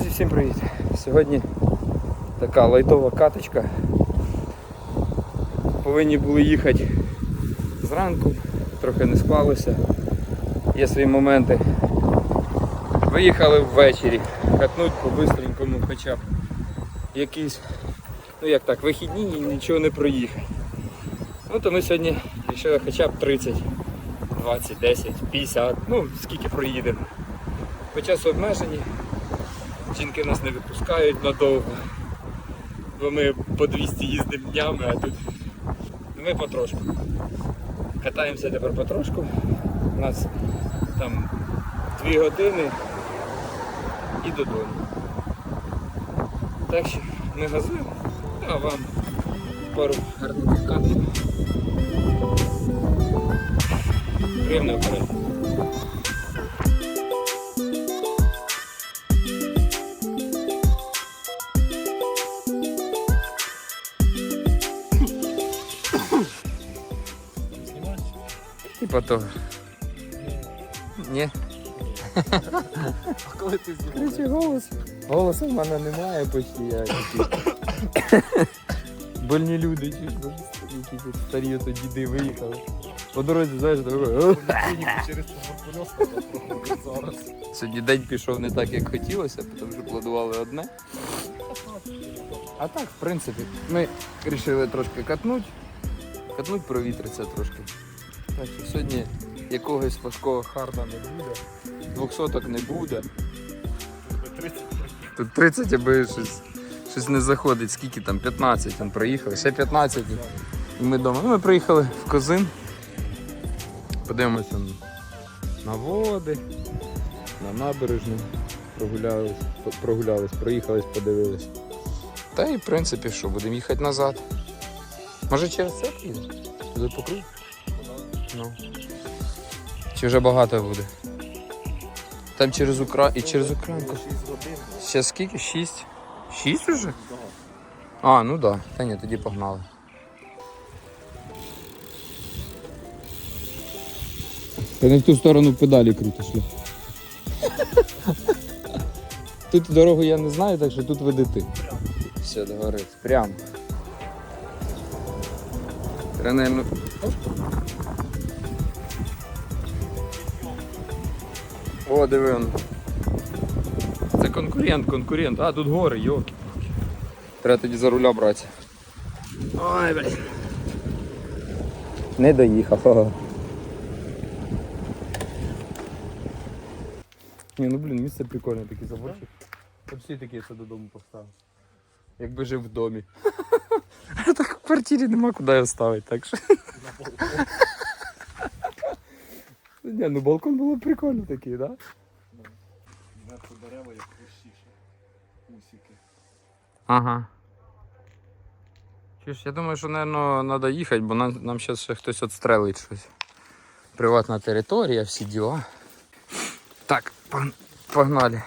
Друзі, всім привіт! Сьогодні така лайтова каточка. Повинні були їхати зранку, трохи не склалося. Є свої моменти. Виїхали ввечері, катнуть по-бистренькому хоча б якісь, ну як так, вихідні і нічого не проїхати. Ну то ми сьогодні вирішили хоча б 30, 20, 10, 50, ну скільки проїдемо. По часу обмежені. Жінки нас не випускають надовго. Бо ми по 200 їздимо днями, а тут ну, ми потрошку. Катаємося тепер потрошку. У нас там 2 години і додому. Так що ми газуємо, а вам пару гарних кадрів. Приємного перегляду. Типа того. Ні. А коли ти? Короче, голос. Голосу в мене немає почти. Я. Больні люди, чи ж якісь от старі ото діди виїхали. По дорозі, знаєш, такий. Через туберкульоз проходить зараз. Сьогодні день пішов не так, як хотілося, тому що планували одне. А так, в принципі, ми вирішили трошки катнути. Катнуть провітриться трошки. Що сьогодні якогось важкого харда не буде, двохсоток не буде. 30 Тут 30, аби щось, щось не заходить. Скільки там? 15 там проїхали, ще 15 і ми вдома. Ну, ми приїхали в Козин. Подивимося на води, на набережну. Прогулялись, прогулялись, проїхались, подивились. Та і в принципі що, будемо їхати назад. Може через це поїдемо? Туди по кругу? Ну. Чи вже багато буде? Там через Укра... і через Українку. 6 годин. Ще скільки? Шість? Шість уже? А, ну да. Та ні, тоді погнали. Ти не в ту сторону педалі крутиш. Тут дорогу я не знаю, так що тут веди ти. Все, договорились. Прямо. Треба, О, диви он. Це конкурент, конкурент. А, тут гори, йоки. Треба тоді за руля брати. Ой, блін. Не доїхав. ага. Ні, ну блін, місце прикольне, такий заборчик. Всі такі це додому поставив. Якби жив в домі. А так в квартирі нема куди його ставити, так що. Ні, ну балкон було прикольно такий, так? Да? Зверху дерева як хрущіше. Усики. Ага. Чуєш, я думаю, що, мабуть, треба їхати, бо нам, нам зараз ще хтось відстрелить щось. Приватна територія, всі діла. Так, погнали.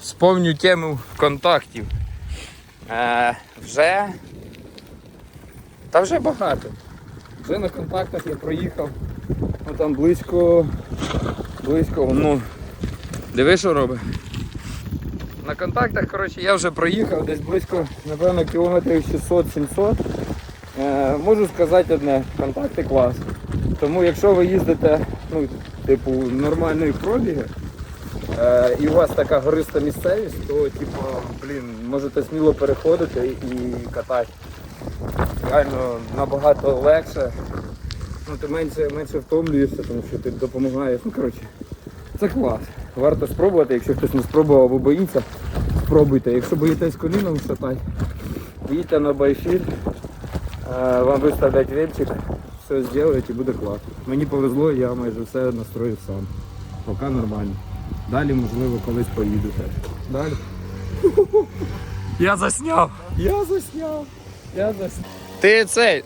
Сповню тему контактів. Е, вже. Та вже багато. Вже на контактах я проїхав. Там близько. Близько, ну. Диви, що робить. На контактах, коротше, я вже проїхав десь близько, напевно, кілометрів 600-700. Е, можу сказати одне, контакти клас. Тому якщо ви їздите, ну, типу, нормальної пробіги, е, і у вас така гориста місцевість, то типу, блін, можете сміло переходити і катати. Реально набагато легше. Ну, ти менше, менше втомлюєшся, тому що ти допомагаєш. Ну, коротше, це клас. Варто спробувати, якщо хтось не спробував або боїться, спробуйте. Якщо боїтесь коліном шатати, їдьте на байфіль, е, вам виставлять вельчик, все зроблять і буде клас. Мені повезло, я майже все настроїв сам. Поки нормально. Далі, можливо, колись поїду теж. Далі. Я засняв! Я засняв! Я засняв. Ти цей,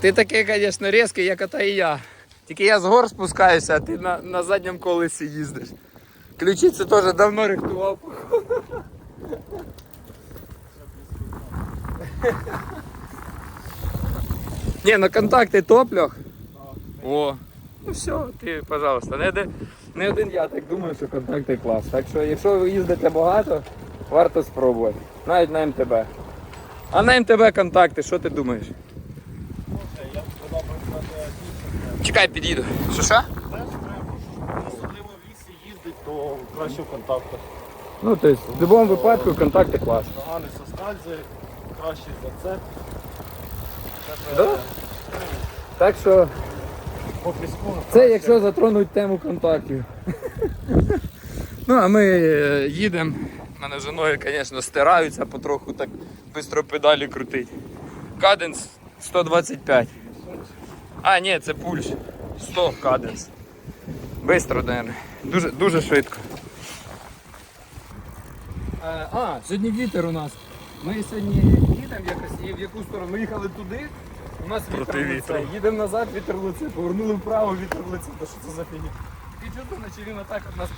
ти такий, звісно, різкий, як ото і я. Тільки я з гор спускаюся, а ти на, на задньому колесі їздиш. Ключиці теж давно рихтував. Ні, на контакти топ, Льох. О. Ну все, ти, пожалуйста, не, Не один я так думаю, що контакти клас. Так що, якщо ви їздите багато, варто спробувати. Навіть на МТБ. А на МТБ контакти, що ти думаєш? Я б сказав, працювати дівчинка. Чекай, під'їду. Що що? Особливо в лісі їздить, то краще в контактах. Ну, тобто, в будь-якому випадку контакти клас. Нога не соскальзує, краще за це. Да? Так що По піску. Це якщо затронуть тему контактів. ну, а ми е, їдемо. У мене вже ноги, звісно, стираються потроху так швидко педалі крутить. Каденс 125. А, ні, це пульс. 100 каденс. Бистро, наверное. Дуже, дуже швидко. Е, А, сьогодні вітер у нас. Ми сьогодні їдемо якось і в яку сторону. Ми їхали туди, у нас вітер Проти в лице. вітру. Їдемо назад, вітер в лице, повернули вправо, вітер в лице. Та що це за фігня? І чудо, наче він отак от нас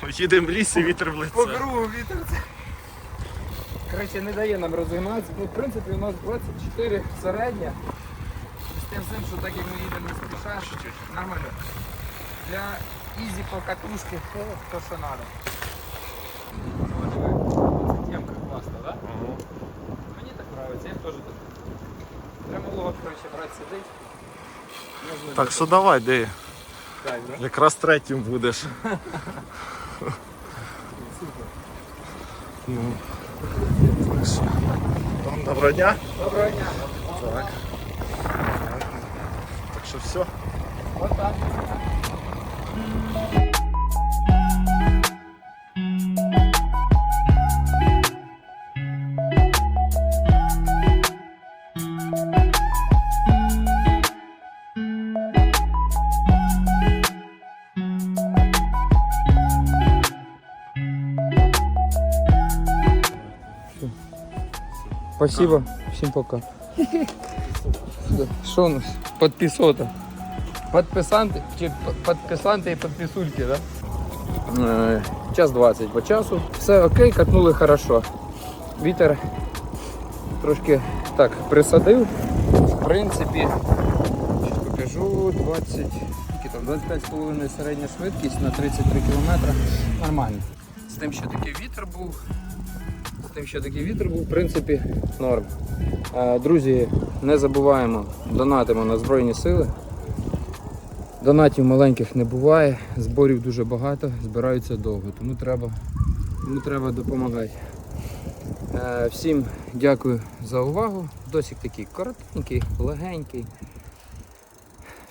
по, Їдемо в лісі, вітер в по лице. кругу вітер. Це. Коротше, не дає нам розігнатися. Ну, в принципі, у нас 24 середня. І з тим всім, що так як ми їдемо не спішаєш, нормально. Для ізі покатушки, то що треба. Це темка класна, так? Да? Мені так подобається, я теж так. Прямо лого, коротше, брати сидить. Можна Так що давай, де? так, да? Якраз третім будеш. Супер. Ну. так що, Там доброго дня. Доброго дня. Так. Так що все. Отак. Спасибо. Всем пока. Що у нас? Подписота. Подписанти чи підписанти і підписульки, да? Час 20 по часу. Все окей, катнули хорошо. Вітер трошки так присадив. В принципі, щас покажу 20, 25,5 середня швидкість на 33 км. Нормально. З тим, що такий вітер був. Тим, що такий вітер був, в принципі, норм. Е, Друзі, не забуваємо, донатимо на Збройні Сили. Донатів маленьких не буває, зборів дуже багато, збираються довго, тому треба, тому треба допомагати. Е, Всім дякую за увагу. Досік такий коротенький, легенький.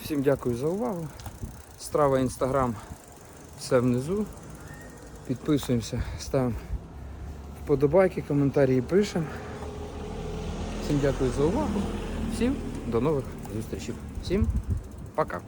Всім дякую за увагу. Страва, інстаграм, все внизу. Підписуємося, ставимо вподобайки, коментарі пишемо. Всім дякую за увагу. Всім до нових зустрічей. Всім пока.